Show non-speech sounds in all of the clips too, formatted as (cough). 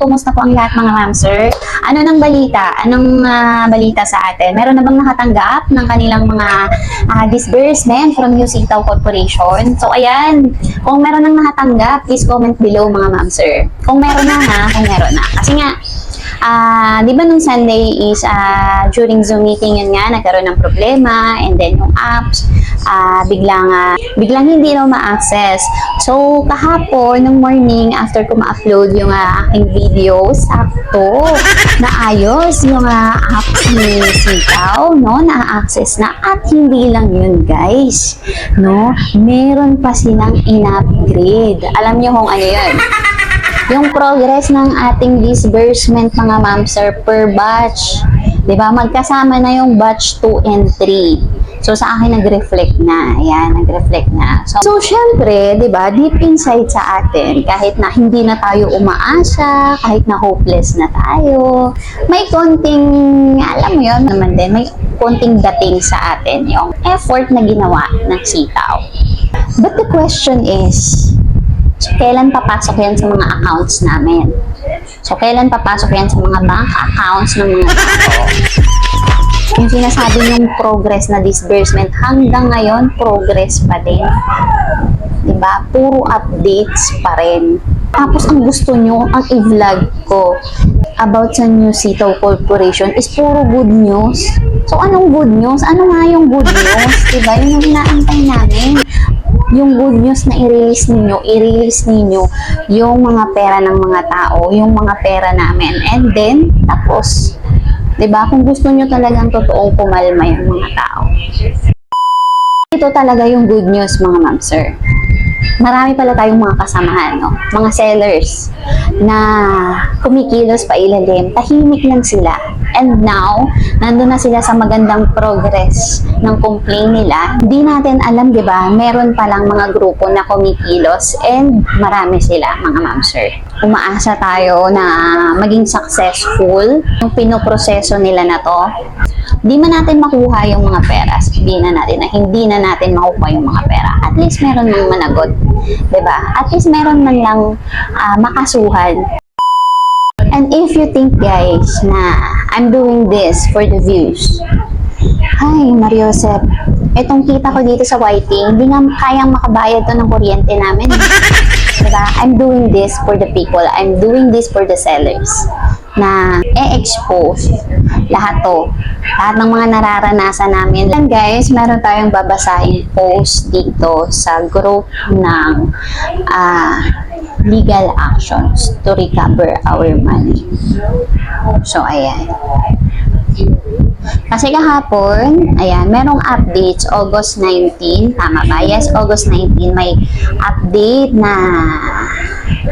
kumusta po ang lahat mga ma'am sir? Ano nang balita? Anong ah, balita sa atin? Meron na bang nakatanggap ng kanilang mga ah, disbursement from New Sitaw Corporation? So ayan, kung meron nang nakatanggap, please comment below mga ma'am sir. Kung meron na ha, kung meron na. Kasi nga, Ah, di ba nung Sunday is ah, during Zoom meeting yun nga nagkaroon ng problema and then yung apps ah, biglang ah, biglang hindi raw ma-access. So kahapon nung morning after ko ma-upload yung ah, aking video, sakto (laughs) naayos yung ah, app ni Sitaw, no? Na-access na at hindi lang yun guys, no? Meron pa silang in-upgrade. Alam niyo kung ano yun? Yung progress ng ating disbursement mga ma'am sir per batch. 'Di ba? Magkasama na yung batch 2 and 3. So sa akin nag-reflect na. Ayan, nag-reflect na. So, so syempre, 'di ba, deep inside sa atin, kahit na hindi na tayo umaasa, kahit na hopeless na tayo, may konting alam mo 'yon naman din, may konting dating sa atin yung effort na ginawa ng sitaw. But the question is, kailan papasok yan sa mga accounts namin? So, kailan papasok yan sa mga bank accounts ng mga tao? Yung sinasabi yung progress na disbursement, hanggang ngayon, progress pa din. Diba? Puro updates pa rin. Tapos, ang gusto nyo, ang i-vlog ko about sa New Sitaw Corporation is puro good news. So, anong good news? Ano nga yung good news? Diba? Yun yung inaantay namin yung good news na i-release ninyo, i-release ninyo yung mga pera ng mga tao, yung mga pera namin. And then, tapos, 'di ba Kung gusto nyo talagang totoong pumalma yung mga tao. Ito talaga yung good news, mga ma'am, sir. Marami pala tayong mga kasamahan, no? mga sellers na kumikilos pa ilalim, tahimik lang sila. And now, nandun na sila sa magandang progress ng complaint nila. Hindi natin alam, di ba? Meron palang mga grupo na kumikilos and marami sila, mga ma'am sir. Umaasa tayo na maging successful yung pinoproseso nila na to. Di man natin makuha yung mga pera. Sabihin na natin na hindi na natin makuha yung mga pera. At least meron nang managot. ba? At least meron man lang ah, makasuhan. And if you think guys na I'm doing this for the views, Hi, Mariosep. Itong kita ko dito sa YT, hindi nga kayang makabayad to ng kuryente namin. Diba? I'm doing this for the people. I'm doing this for the sellers na e-expose lahat to. Lahat ng mga nararanasan namin. Then guys, meron tayong babasahin post dito sa group ng ah, legal actions to recover our money. So, ayan. Kasi kahapon, ayan, merong updates August 19, tama ba? Yes, August 19 may update na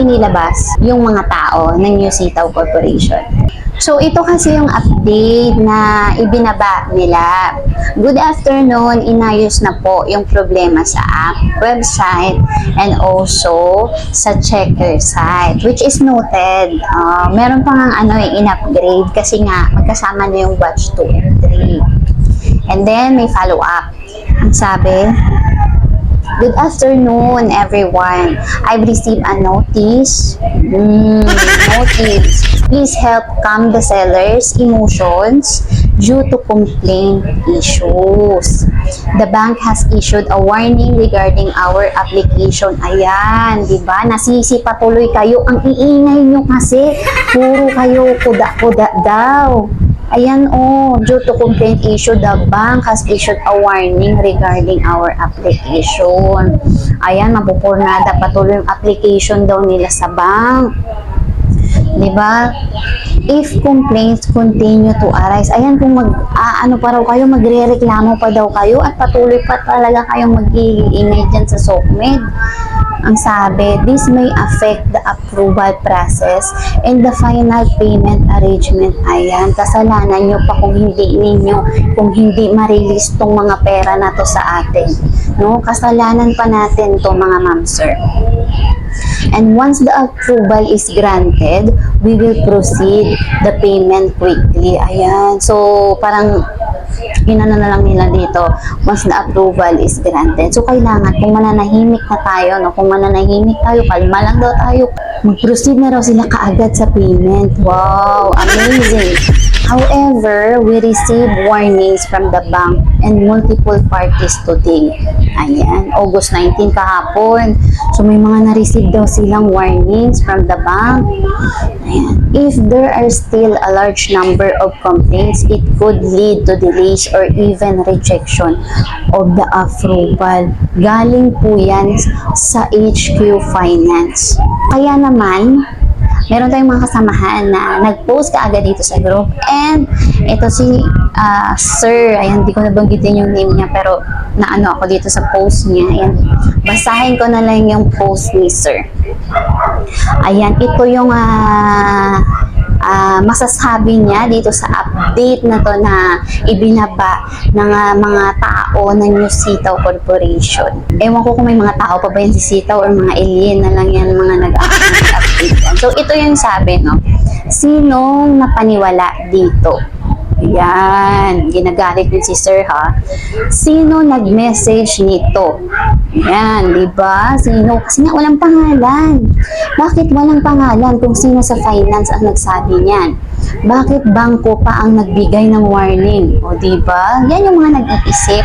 inilabas yung mga tao ng New Sitaw Corporation. So, ito kasi yung update na ibinaba nila. Good afternoon, inayos na po yung problema sa app, website, and also sa checker site, which is noted. Uh, meron pa nga ano, eh, in-upgrade kasi nga magkasama na yung batch 2 and 3. And then, may follow-up. Ang sabi, Good afternoon, everyone. I've received a notice. Mm, notice. Please help calm the seller's emotions due to complaint issues. The bank has issued a warning regarding our application. Ayan, di ba? Nasisi patuloy kayo. Ang iingay nyo kasi. Puro kayo kuda-kuda daw. Ayan oh, due to complaint issue, the bank has issued a warning regarding our application. Ayan, mapupurnada patuloy yung application daw nila sa bank. 'Di ba? If complaints continue to arise, ayan kung mag ah, ano pa raw kayo, magrereklamo pa daw kayo at patuloy pa talaga kayong mag-iingay dyan sa SOCMED. Ang sabi, this may affect the approval process and the final payment arrangement. Ayan, kasalanan nyo pa kung hindi ninyo, kung hindi ma-release tong mga pera na to sa atin. No? Kasalanan pa natin to mga ma'am sir. And once the approval is granted, we will proceed the payment quickly. Ayan. So, parang inano na lang nila dito once the approval is granted. So, kailangan kung mananahimik na tayo, no, kung mananahimik tayo, kalma lang daw tayo, mag-proceed na raw sila kaagad sa payment. Wow, amazing! However, we received warnings from the bank and multiple parties today. Ayan, August 19 kahapon. So may mga na-receive daw silang warnings from the bank. Ayan. If there are still a large number of complaints, it could lead to delays or even rejection of the approval. Galing po yan sa HQ Finance. Kaya naman, meron tayong mga kasamahan na nag-post kaagad dito sa group. And ito si ah, Sir, ayan, di ko nabanggitin yung name niya, pero naano ako dito sa post niya. Ayan, basahin ko na lang yung post ni Sir. Ayan, ito yung ah, ah, masasabi niya dito sa update na to na ibinaba ng ah, mga tao ng New Sitaw Corporation. Ewan ko kung may mga tao pa ba yan si Sitaw or mga alien na lang yan mga nag-update. Yan. So, ito yung sabi, no? Sinong napaniwala dito? Yan, ginagalit din si Sir ha. Sino nag-message nito? Yan, di ba? Sino? Kasi nga walang pangalan. Bakit walang pangalan kung sino sa finance ang nagsabi niyan? Bakit bangko pa ang nagbigay ng warning? O di ba? Yan yung mga nag-iisip.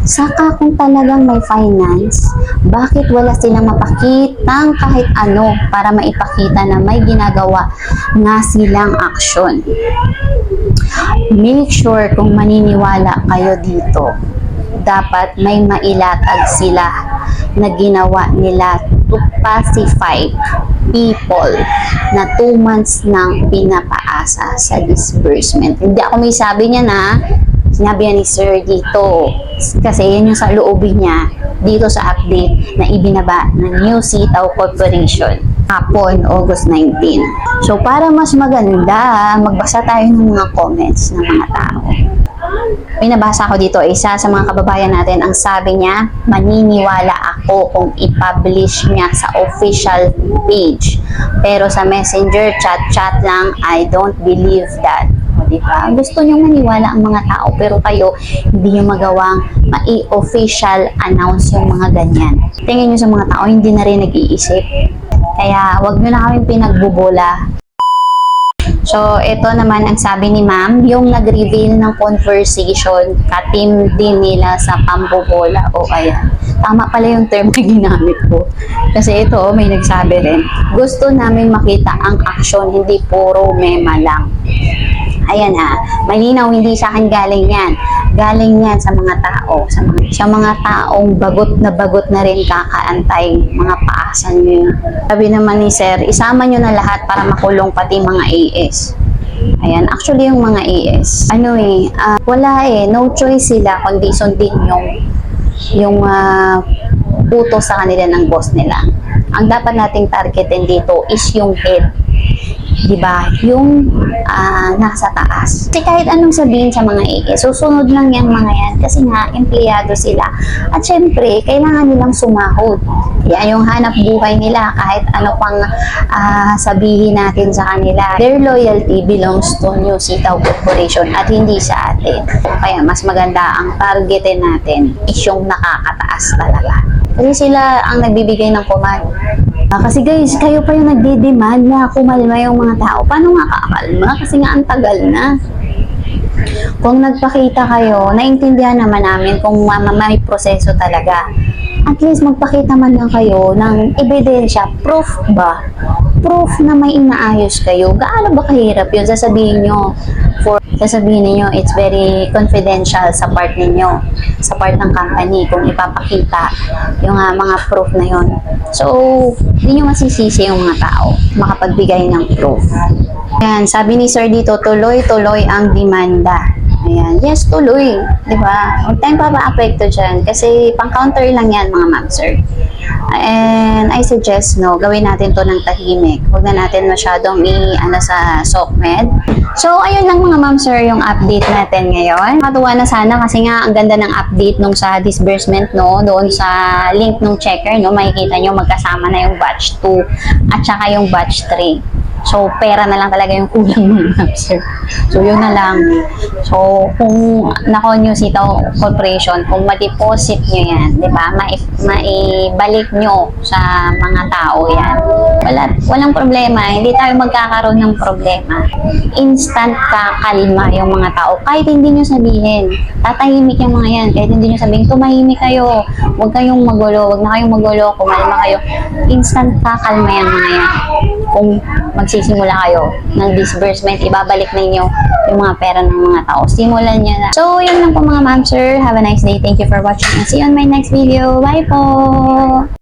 Saka kung talagang may finance, bakit wala silang mapakitang kahit ano para maipakita na may ginagawa nga silang aksyon? Make sure kung maniniwala kayo dito, dapat may mailatag sila na ginawa nila to pacify people na 2 months nang pinapaasa sa disbursement. Hindi ako may sabi niya na sinabi ni Sir dito. Kasi yan yung sa loobin niya dito sa update na ibinaba ng New Sitaw Corporation hapon, August 19. So, para mas maganda, magbasa tayo ng mga comments ng mga tao. May nabasa ko dito, isa sa mga kababayan natin, ang sabi niya, maniniwala ako kung i-publish niya sa official page. Pero sa messenger, chat-chat lang, I don't believe that. O, di ba? Gusto niyong maniwala ang mga tao, pero kayo, hindi niyo magawang mai-official announce yung mga ganyan. Tingin niyo sa mga tao, hindi na rin nag-iisip. Kaya, wag niyo na kaming pinagbubola. So, ito naman ang sabi ni ma'am, yung nag-reveal ng conversation, katim din nila sa pambobola. O ayan, tama pala yung term na ginamit ko. Kasi ito, may nagsabi rin, gusto namin makita ang aksyon, hindi puro mema lang. Ayan ha, malinaw hindi sa akin galing yan. Galing yan sa mga tao, sa mga, sa mga taong bagot na bagot na rin kakaantay, mga paasan nyo yun. Sabi naman ni Sir, isama nyo na lahat para makulong pati mga AS. Ayan, actually yung mga AS, ano eh, ah, wala eh, no choice sila kundi sundin yung yung ah, utos sa kanila ng boss nila. Ang dapat nating targetin dito is yung head. 'Di ba? Yung ah, nasa taas. Kasi kahit anong sabihin sa mga AS, susunod lang yung mga yan kasi nga empleyado sila. At syempre, kailangan nilang sumahod. Yan yung hanap buhay nila kahit ano pang ah, sabihin natin sa kanila. Their loyalty belongs to New Sitaw Corporation at hindi sa atin. Kaya mas maganda ang targetin natin is yung nakakataas talaga. Kasi sila ang nagbibigay ng command. Ah, kasi guys, kayo pa yung nagde-demand na kumalma yung mga tao. Paano nga kakalma? Kasi nga ang tagal na. Kung nagpakita kayo, naintindihan naman namin kung ma- ma- may proseso talaga. At least magpakita man lang kayo ng ebidensya, proof ba? Proof na may inaayos kayo. Gaano ba kahirap yun? Sasabihin nyo, for, sasabihin niyo it's very confidential sa part ninyo, sa part ng company, kung ipapakita yung ah, mga proof na yon. So, hindi nyo masisisi yung mga tao makapagbigay ng proof. Ayan, sabi ni Sir dito, tuloy-tuloy ang demanda. Ayan, yes, tuloy. Di ba? Huwag tayong papa-apekto dyan kasi pang-counter lang yan mga ma'am, sir. And I suggest, no, gawin natin to ng tahimik. Huwag na natin masyadong i-ano sa SOCMED. So, ayun lang mga ma'am, sir, yung update natin ngayon. Matuwa na sana kasi nga ang ganda ng update nung sa disbursement, no, doon sa link nung checker, no, makikita nyo magkasama na yung batch 2 at saka yung batch 3. So, pera na lang talaga yung kulang mo, sir. So, yun na lang. So, kung nako New Sitaw Corporation, kung ma-deposit nyo yan, di ba, mai- maibalik nyo sa mga tao yan. Wala, walang problema. Hindi tayo magkakaroon ng problema. Instant kakalma yung mga tao. Kahit hindi nyo sabihin, tatahimik yung mga yan. Kahit hindi nyo sabihin, tumahimik kayo. Huwag kayong magulo. Huwag na kayong magulo. Kumalma kayo. Instant kakalma yung mga yan. Kung magsisimula kayo ng disbursement, ibabalik na inyo yung mga pera ng mga tao. Simulan nyo na. So, yun lang po mga ma'am, sir. Have a nice day. Thank you for watching see you on my next video. Bye po!